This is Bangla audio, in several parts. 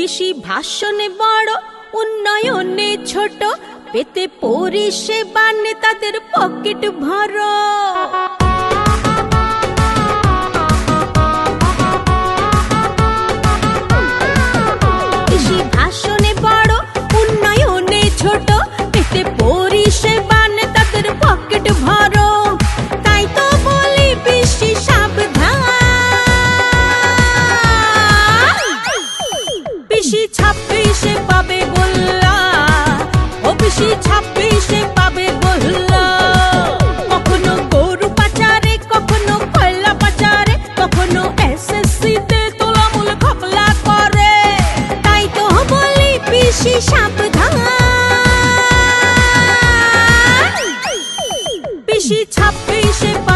পিসি ভাষণে বড় উন্নয়নে ছোট পেতে পরিষেবা নেতাদের পকেট ভরো। সাবধান। পিসি ছাব্বিশে পাবে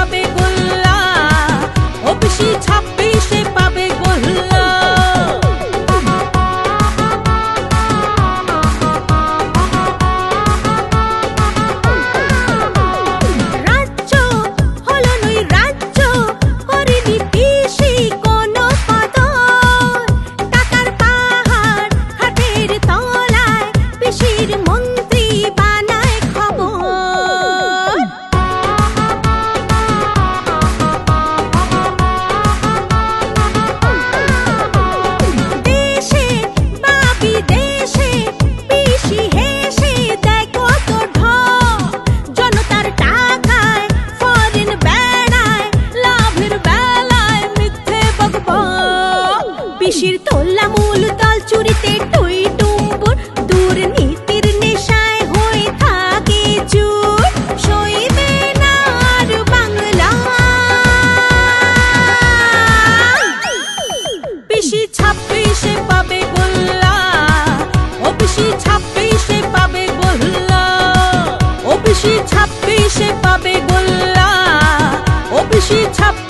পিসির তোলা মূল দল চুরিতে টুই টুম্বুর। দুর্নীতির নেশায় হয়ে থাকে চুর। সইবে না আর বাংলা। পিসি ছাব্বিশে পাবে গোল্লা। ও পিসি ছাব্বিশে পাবে গোল্লা। ও পিসি ছাব্বিশে পাবে গোল্লা। ও পিসি ছাব্বিশে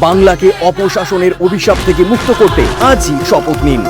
বাংলাকে অপশাসনের অভিশাপ থেকে মুক্ত করতে আজই শপথ নিন।